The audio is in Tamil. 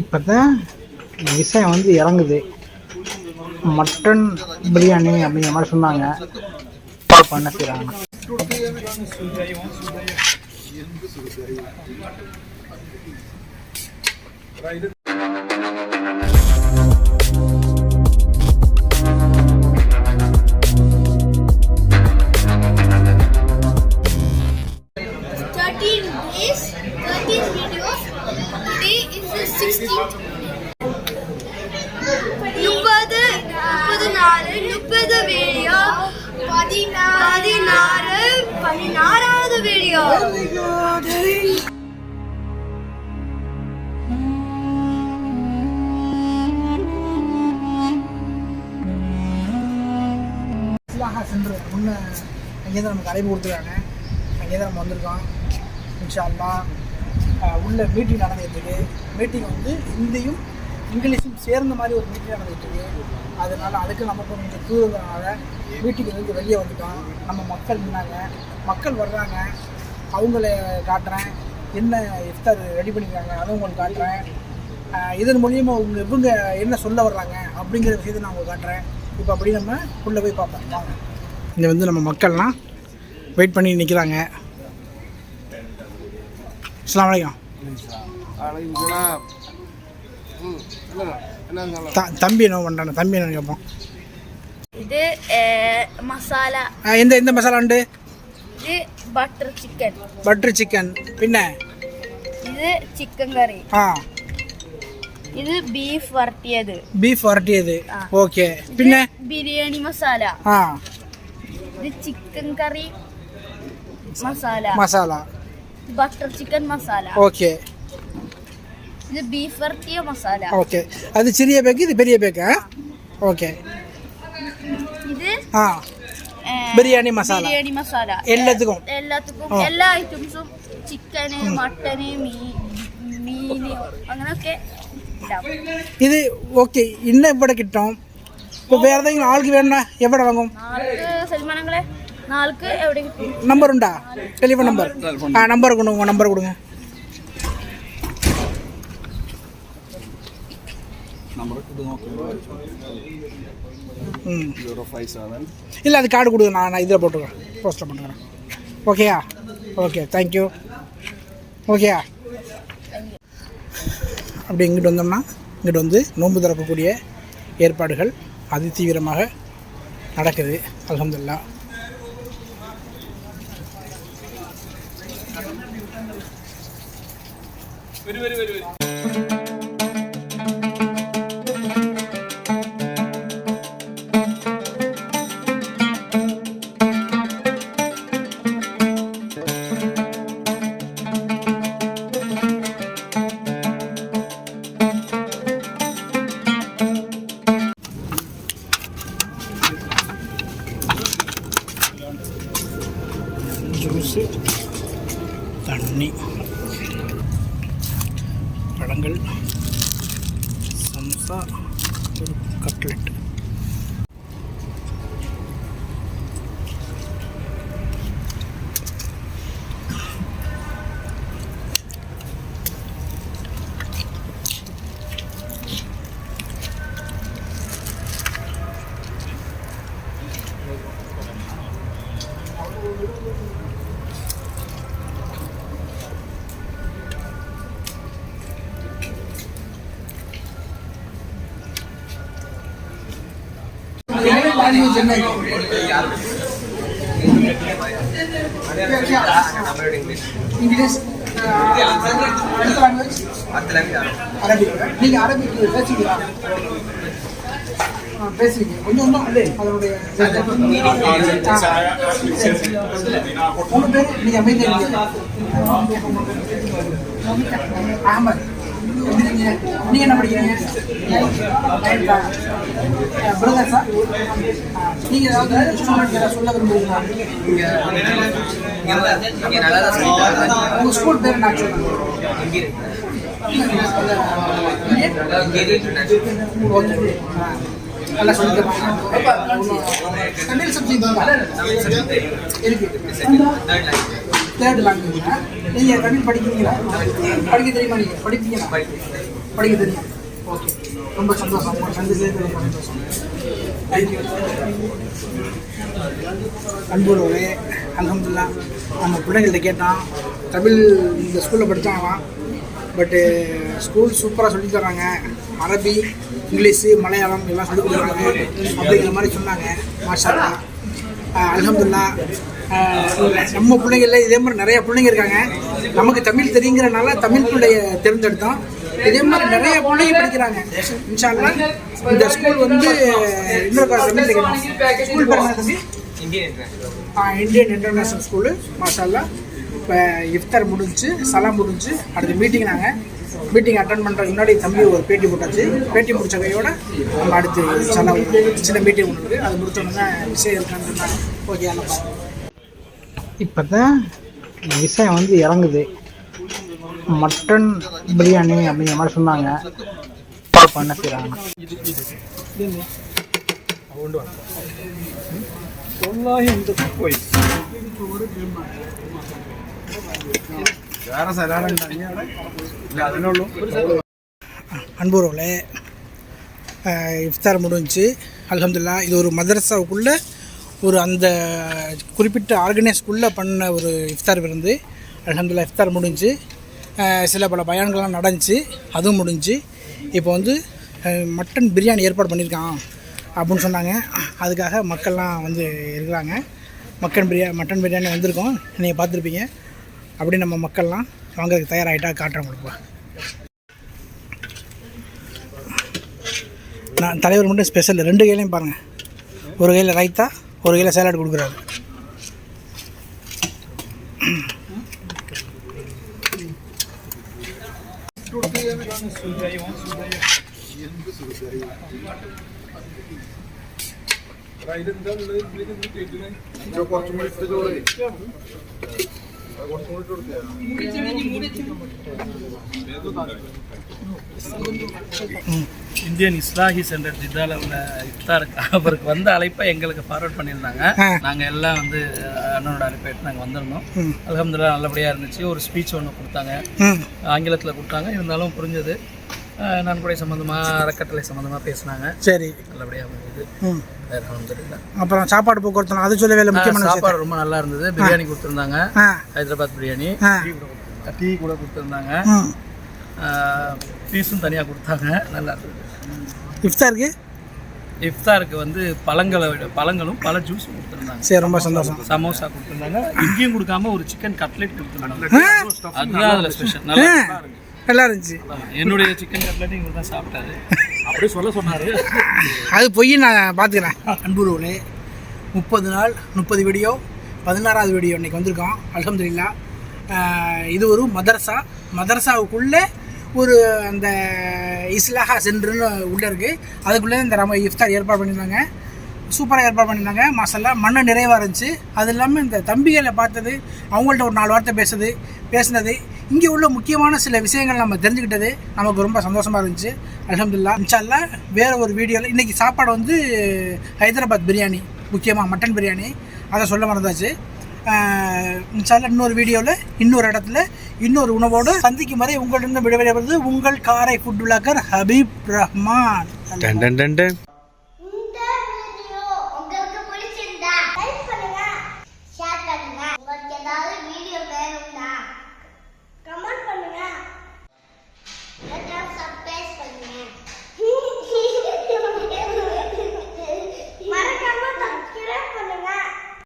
இப்போ தான் விஷயம் வந்து இறங்குது. மட்டன் பிரியாணி அப்படிங்கிற மாதிரி சொன்னாங்க. பண்ண செய்கிறாங்க முப்பது வீடியோ பதினாறு. பதினாறாவது வீடியோ சென்று முன்ன அங்கேயே தான் நமக்கு அழைப்பு கொடுத்துருக்காங்க. அங்கேயே தான் நம்ம வந்திருக்கோம். இன்ஷா அல்லாஹ். உள்ள மீட்டிங் நடந்துகிட்டு இருக்கு. மீட்டிங் வந்து இந்தியும் இங்கிலீஷும் சேர்ந்த மாதிரி ஒரு மீட்டிங் நடந்துகிட்டு இருக்கு அதனால அதுக்கு நம்ம கொஞ்சம் தூரதுனால மீட்டிங் வந்து வெளியே வந்துட்டோம். நம்ம மக்கள் நின்னாங்க. மக்கள் வர்றாங்க. அவங்கள காட்டுறேன். என்ன இஃப்தார் ரெடி பண்ணிக்கிறாங்க அதுவும் உங்களுக்கு காட்டுறேன். இதன் மூலியமாக உங்க இவங்க என்ன சொல்ல வர்றாங்க அப்படிங்கிற விஷயத்தை நான் உங்களுக்கு காட்டுறேன். இப்போ அப்படி நம்ம உள்ளே போய் பார்ப்போம். இங்கே வந்து நம்ம மக்கள்லாம் வெயிட் பண்ணி நிற்கிறாங்க அஸ்லாம் வலைக்கம் തമ്പി என்ன பண்ணுறாங்க தம்பி என்ன கேட்போம் ഇത് മസാല. എന്ത് എന്ത് മസാല ഉണ്ട്? ഇത് ബട്ടർ ചിക്കൻ. Butter chicken. പിന്നെ? ഇത് ചിക്കൻ കറി. ആ. ഇത് ബീഫ് വരട്ടിയത്. ബീഫ് വരട്ടിയത്. ഓക്കെ. പിന്നെ? ബിരിയാണി മസാല. ആ. ഇത് chicken curry masala. Masala. Butter chicken masala. Okay. ഇത് ബീഫ് വരട്ടിയ മസാല ഓക്കെ അത് ചെറിയ പേക്ക് ഇത് പെരിയ പേക്ക് ഓക്കെ ഇത് ആ ബിരിയാണി മസാല ബിരിയാണി മസാല എല്ലാത്തിനും എല്ലാത്തിനും എല്ലാ ഐറ്റംസും ചിക്കന് മട്ടന് മീന് അങ്ങനെയൊക്കെ ഇത് ഓക്കെ ഇന്ന് ഇവിടെ കിട്ടും ഇപ്പോൾ വേറെ ഏതെങ്കിലും ആൾക്ക് വേണ്ട എവിടെ വാങ്ങും സൽമാനങ്ങളെ നാൾക്ക് എവിടെ നമ്പർ ഉണ്ടോ ടെലിഫോൺ നമ്പർ ആ നമ്പർ കൊടുങ്ങോ നമ്പർ കൊടുങ്ങോ உங்கள் நம்பர் கொடுங்க ம் இல்லை அது கார்டு கொடுங்க நான் நான் இதில் போட்டுக்கிறேன். போஸ்டர் பண்ணுறேன் ஓகேயா ஓகே தேங்க்யூ ஓகேயா அப்படி இங்கிட்டு வந்தோம்னா இங்கிட்டு வந்து நோன்பு திறக்கக்கூடிய ஏற்பாடுகள் அதி தீவிரமாக நடக்குது. அல்ஹம்துலில்லாஹ் ஜூஸு தண்ணி பழங்கள் சம்சா ஒரு சென்னை இங்கிலீஷ் அடுத்த லாங்குவேஜ் அரபிக் நீங்கள் அரபிக் பேசுவீங்களா ஆ, கொஞ்சம் கொஞ்சம் அதனுடைய மூணு பேர் நீங்கள் அமைதியாக அகமது நீங்க நீங்க என்ன படிக்கிறீங்க? பிரதர் சார் நீங்க ஏதாவது ஸ்டூடெண்ட் சொல்ல விரும்புறீங்களா? உங்க ஸ்கூல் பேர் நான் சொல்லுங்க. நல்லா தமிழ் சப்ஜெக்ட் இருக்கு. தேர்ட் லாங்குவேஜ் நீங்கள் தமிழ் படிக்கிறீங்களா? படிக்க தெரியுமா நீங்கள் படிப்பீங்களா? படிக்க தெரியும். ஓகே ரொம்ப சந்தோஷம். உங்களை சந்திச்சது ரொம்ப சந்தோஷம். தேங்க்யூ அன்புறவே அலமதுல்லா நம்ம பிள்ளைங்கள்ட்ட கேட்டான் தமிழ் இந்த ஸ்கூலில் படித்தாங்களாம் பட்டு ஸ்கூல் uh, சூப்பராக சொல்லி தராங்க. அரபி இங்கிலீஷு மலையாளம் எல்லாம் சொல்லி கொடுக்குறாங்க. அப்படிங்கிற மாதிரி சொன்னாங்க. மாஷா அலமதுல்லா நம்ம பிள்ளைங்கள இதே மாதிரி நிறைய பிள்ளைங்க இருக்காங்க. நமக்கு தமிழ் தெரியுங்கிறனால தமிழ் பிள்ளைய தேர்ந்தெடுத்தோம். இதே மாதிரி நிறைய பிள்ளைங்க படிக்கிறாங்க. இன்ஷால்லா இந்த ஸ்கூல் வந்து இன்னொரு தமிழ் ஸ்கூல் தம்பி? இந்தியன் இன்டர்நேஷ்னல் ஸ்கூலு மாஷால்லா இப்போ இஃப்தார் முடிஞ்சு சலாம் முடிஞ்சு அடுத்த மீட்டிங் நாங்கள் மீட்டிங் அட்டன் பண்ணுறதுக்கு முன்னாடி தம்பி ஒரு பேட்டி போட்டாச்சு. பேட்டி முடிச்ச கையோட நம்ம அடுத்து சலாம் சின்ன மீட்டிங் ஒன்று இருக்குது அது முடிச்சோன்னா விஷயம் இருக்கான்னு சொன்னாங்க ஓகே இப்போ தான் விஷயம் வந்து இறங்குது. மட்டன் பிரியாணி அப்படிங்கிற மாதிரி சொன்னாங்க. இப்போ என்ன செய்கிறாங்க அன்புறவுல இஃப்தார் முடிஞ்சு அலமதுல்லா இது ஒரு மதரசாவுக்குள்ளே ஒரு அந்த குறிப்பிட்ட ஆர்கனைஸ்குள்ளே பண்ண ஒரு இஃப்தார் விருந்து. அலமதுல்லா இஃப்தார் முடிஞ்சு சில பல பயான்கள்லாம் நடந்துச்சு அதுவும் முடிஞ்சு. இப்போ வந்து மட்டன் பிரியாணி ஏற்பாடு பண்ணியிருக்கான் அப்படின்னு சொன்னாங்க. அதுக்காக மக்கள்லாம் வந்து இருக்கிறாங்க. மட்டன் பிரியா மட்டன் பிரியாணி வந்திருக்கோம். நீங்கள் பார்த்துருப்பீங்க. அப்படி நம்ம மக்கள்லாம் வாங்குறதுக்கு தயாராகிட்டா காட்டுறேன் உங்களுக்கு. நான் தலைவர் மட்டும் ஸ்பெஷல் ரெண்டு கையிலையும் பாருங்கள் ஒரு கையில் ரைத்தா ஒரு கையில் சேலட் கொடுக்குறாரு இந்தியன் இஸ்லாஹி சென்டர் ஜித்தால உள்ள இஃப்தாருக்கு அவருக்கு வந்த அழைப்பை எங்களுக்கு ஃபார்வர்ட் பண்ணியிருந்தாங்க. நாங்கள் எல்லாம் வந்து அண்ணனோட அழைப்பை எடுத்து நாங்கள் வந்திருந்தோம். ம். அல்ஹம்துலில்லாஹ் நல்லபடியாக இருந்துச்சு. ஒரு ஸ்பீச் ஒன்று கொடுத்தாங்க. ஆங்கிலத்தில் கொடுத்தாங்க. இருந்தாலும் புரிஞ்சது. நன்கொடை சம்மந்தமாக அறக்கட்டளை சம்மந்தமாக பேசினாங்க. சரி. நல்லபடியாக இருந்தது ம். அல்ஹம்துலில்லாஹ் அப்புறம் சாப்பாடு போக்குவரத்து அது சொல்லவே இல்லை முக்கியமான சாப்பாடு ரொம்ப நல்லா இருந்தது. பிரியாணி கொடுத்துருந்தாங்க. ஹைதராபாத் பிரியாணி. டீ கூட கொடுத்துருந்தாங்க. பீஸும் தனியாக கொடுத்தாங்க. நல்லா இருந்தது. இஃப்தாருக்கு? இஃப்தாருக்கு வந்து பழங்களை பழங்களும் பல ஜூஸ் கொடுத்துருந்தாங்க. சரி ரொம்ப சந்தோஷம். சமோசா கொடுத்துருந்தாங்க. இங்கேயும் கொடுக்காம ஒரு சிக்கன் கட்லெட் கொடுத்துருந்தாங்க. அதுதான் அதில் ஸ்பெஷல் நல்லா நல்லா இருந்துச்சு. என்னுடைய சிக்கன் கட்லெட் இவங்க தான் சாப்பிட்டாரு. அப்படியே சொல்ல சொன்னாரு. அது பொய் நான் பார்த்துக்கிறேன். அன்புருவனே முப்பது நாள் முப்பது வீடியோ பதினாறாவது வீடியோ இன்னைக்கு வந்திருக்கோம். அல்ஹம்துலில்லாஹ் ஆஹ் இது ஒரு மதரசா. மதரசாவுக்குள்ளே ஒரு அந்த இஸ்லாஹா சென்டர்னு உள்ளே இருக்குது அதுக்குள்ளே இந்த ரம இஃப்தார் ஏற்பாடு பண்ணியிருந்தாங்க. சூப்பராக ஏற்பாடு பண்ணியிருந்தாங்க. மாசல்லா மண்ணு நிறைவாக இருந்துச்சு. அது இல்லாமல் இந்த தம்பிகளை பார்த்தது அவங்கள்ட்ட ஒரு நாலு வார்த்தை பேசுது பேசுனது இங்கே உள்ள முக்கியமான சில விஷயங்கள் நம்ம தெரிஞ்சுக்கிட்டது நமக்கு ரொம்ப சந்தோஷமாக இருந்துச்சு. அலமதுல்லா இன்ஷால்லா வேறு ஒரு வீடியோவில் இன்றைக்கி சாப்பாடு வந்து ஹைதராபாத் பிரியாணி முக்கியமாக மட்டன் பிரியாணி. அதை சொல்ல மறந்தாச்சு. ஆஹ் இன்ஷால்லா இன்னொரு வீடியோவில் இன்னொரு இடத்துல இன்னொரு உணவோடு சந்திக்கும் வரை உங்களிடம் விடைபெறுவது உங்கள் காரை ஃபுட் விளாக்கர் ஹபீப் ரஹ்மான்.